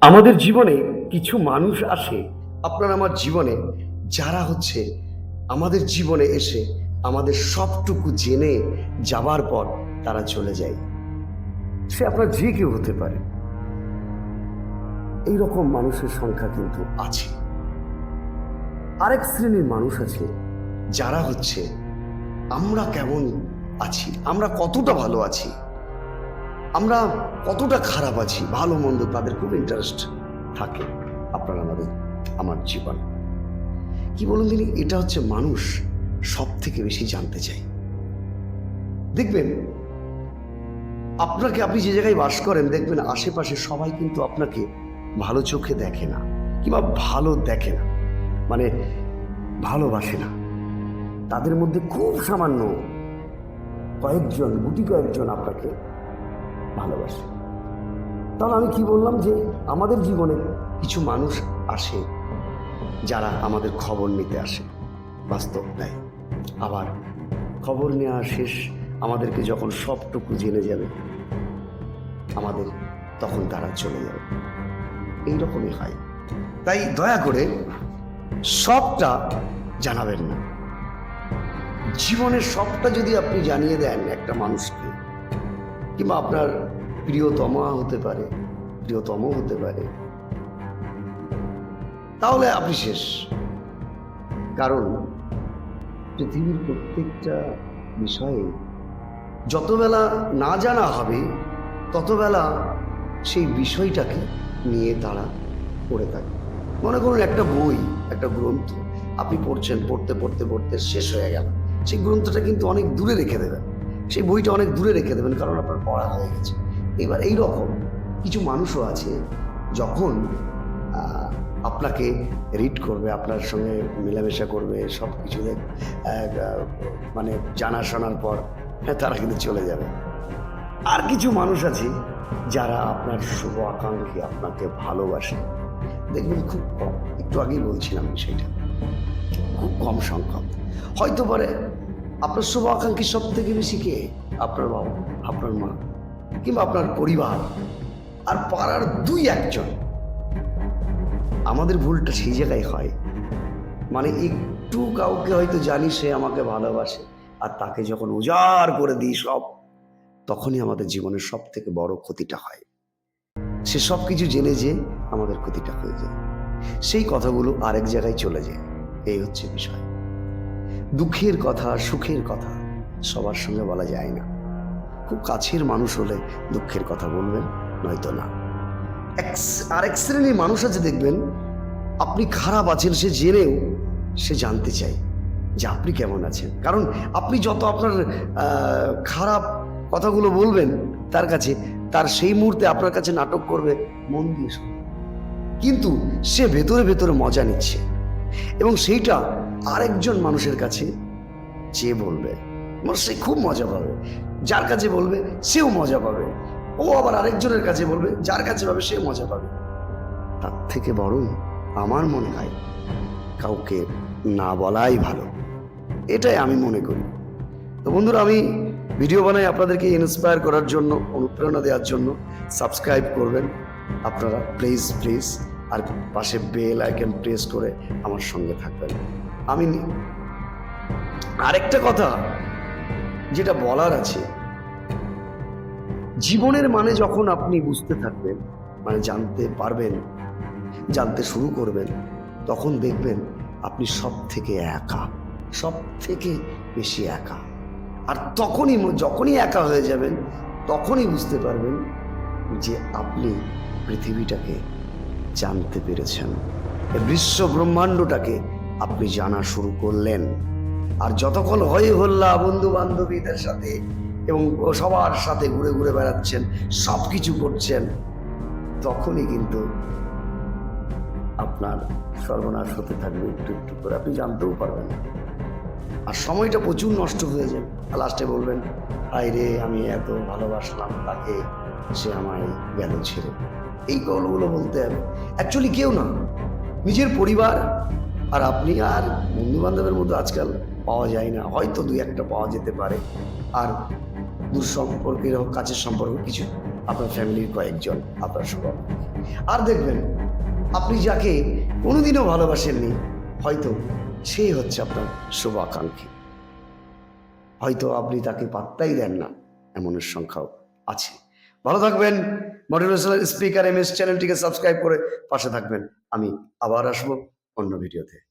আমাদের জীবনে কিছু মানুষ আসে। আপনার আমার জীবনে যারা হচ্ছে, আমাদের জীবনে এসে আমাদের সবটুকু জেনে যাবার পর তারা চলে যায়। সে আপনার যে কেউ হতে পারে। এই রকম মানুষের সংখ্যা কিন্তু আছে। আরেক শ্রেণির মানুষ আছে, যারা হচ্ছে, আমরা কেমন আছি? আমরা কতটা ভালো আছি? আমরা কতটা খারাপ আছি, ভালো মন্দ তাদের খুব ইন্টারেস্ট থাকে আপনার আমাদের, আমার জীবন। কি বলুন তিনি? এটা হচ্ছে মানুষ সব থেকে বেশি জানতে চাই দেখবেন, আপনাকে আপনি যে জায়গায় বাস করেন, দেখবেন আশেপাশে সবাই কিন্তু আপনাকে ভালো চোখে দেখে না, কিংবা ভালো দেখে না মানে ভালোবাসে না। তাদের মধ্যে খুব সামান্য কয়েকজন, গুটি কয়েকজন আপনাকে ভালোবাসে। তাহলে আমি কি বললাম যে আমাদের জীবনে কিছু মানুষ আসে যারা আমাদের খবর নিতে আসে, বাস্তব দেয়। আবার খবর নেওয়া শেষ আমাদেরকে যখন সবটুকু জেনে যাবে, আমাদের তখন তারা চলে যাবে। এইরকমই হয়। তাই দয়া করে সবটা জানাবেন না। জীবনের সবটা যদি আপনি জানিয়ে দেন একটা মানুষকে কিংবা আপনার প্রিয়তমা হতে পারে প্রিয়তম হতে পারে। তাহলে আপনি শেষ। কারণ পৃথিবীর প্রত্যেকটা বিষয়ে যতবেলা না জানা হবে, ততবেলা সেই বিষয়টাকে নিয়ে তারা পড়ে থাকে। মনে করুন একটা বই, একটা গ্রন্থ, আপনি পড়ছেন, পড়তে পড়তে পড়তে শেষ হয়ে গেল। সেই গ্রন্থটা কিন্তু অনেক দূরে রেখে দেবেন। সেই বইটা অনেক দূরে রেখে দেবেন কারণ আপনার পড়া হয়ে গেছে। এবার এই রকম কিছু মানুষও আছে যখন আপনাকে রিড করবে আপনার সঙ্গে মেলামেশা করবে সব কিছু মানে জানা শোনার পর হ্যাঁ, তারা কিন্তু চলে যাবে। আর কিছু মানুষ আছে যারা আপনার শুভ আকাঙ্ক্ষী আপনাকে ভালোবাসে। দেখবেন খুব কম একটু আগেই বলছিলাম বিষয়টা খুব কম সংখ্যক। হয়তো পারে আপনার শুভ আকাঙ্ক্ষী সব থেকে বেশি কে? আপনার বাবা আপনার মা। কিংবা আপনার পরিবার আর পাড়ার দুই একজন। আমাদের ভুলটা সেই জায়গায় হয়। মানে একটু কাউকে হয়তো জানি সে আমাকে ভালোবাসে আর তাকে যখন উজাড় করে দিই সব তখনই আমাদের জীবনের সব থেকে বড় ক্ষতিটা হয়। সে সব কিছু জেনে যে আমাদের ক্ষতিটা হয়ে যায়। সেই কথাগুলো আরেক জায়গায় চলে যায়। এই হচ্ছে বিষয়। দুঃখের কথা, সুখের কথা সবার সঙ্গে বলা যায় না। খুব কাছের মানুষ হলে দুঃখের কথা বলবেন, নয়তো না। এক- আরেক শ্রেণির মানুষ আছে দেখবেন, আপনি খারাপ আছেন, সে জেনেও সে জানতে চায় যে আপনি কেমন আছেন। কারণ আপনি যত আপনার খারাপ কথাগুলো বলবেন তার কাছে, তার সেই মুহূর্তে আপনার কাছে নাটক করবে, মন দিয়ে। কিন্তু সে ভেতরে ভেতরে মজা নিচ্ছে। এবং সেইটা আরেকজন মানুষের কাছে যে বলবে সে খুব মজা পাবে। যার কাছে বলবে, সেও মজা পাবে। ও আবার আরেকজনের কাছে বলবে, যার কাছে পাবে সে মজা পাবে। তার থেকে বরং আমার মনে হয় কাউকে না বলাই ভালো। এটাই আমি মনে করি। তো বন্ধুরা, আমি ভিডিও বানাই আপনাদেরকে ইন্সপায়ার করার জন্য, অনুপ্রেরণা দেওয়ার জন্য। সাবস্ক্রাইব করবেন আপনারা প্লিজ প্লিজ আর পাশে বেল আইকন প্রেস করে আমার সঙ্গে থাকবেন। আমি আরেকটা কথা যেটা বলার আছে। জীবনের মানে যখন আপনি বুঝতে থাকবেন মানে জানতে পারবেন, জানতে শুরু করবেন, তখন দেখবেন আপনি সব থেকে একা সব থেকে বেশি একা। আর তখনই যখনই একা হয়ে যাবেন, তখনই বুঝতে পারবেন যে আপনি পৃথিবীটাকে জানতে পেরেছেন। বিশ্ব ব্রহ্মাণ্ডটাকে আপনি জানা শুরু করলেন। আর যতক্ষণ হয়ে হল্লা বন্ধু বান্ধবীদের সাথে এবং সবার সাথে ঘুরে ঘুরে বেড়াচ্ছেন সব কিছু করছেন, তখনই কিন্তু আপনার সর্বনাশ হতে থাকবে একটু একটু করে। আপনি জানতেও পারবেন। না আর সময়টা প্রচুর নষ্ট হয়ে যাবে লাস্টে বলবেন আই রে, আমি এত ভালোবাসলাম তাকে, সে আমায় গেল ছেড়ে। এই গল্পগুলো বলতে হবে। অ্যাকচুয়ালি কেউ না। নিজের পরিবার আর আপনি আর বন্ধু বান্ধবের মধ্যে আজকাল পাওয়া যায় না। হয়তো দুই একটা পাওয়া যেতে পারে। আর দূর সম্পর্কের হোক, কাছের সম্পর্ক, কিছু আপনার ফ্যামিলির কয়েকজন, আপনার শুভাকাঙ্ক্ষী আর দেখবেন, আপনি যাকে কোনোদিনও ভালোবাসেননি, হয়তো সেই হচ্ছে আপনার শুভাকাঙ্ক্ষী। হয়তো আপনি তাকে পাত্তাই দেন না, এমনের সংখ্যাও আছে। ভালো থাকবেন মোটিভেশনাল স্পিকার এম এস চ্যানেলটিকে সাবস্ক্রাইব করে পাশে থাকবেন। আমি আবার আসব অন্য ভিডিওতে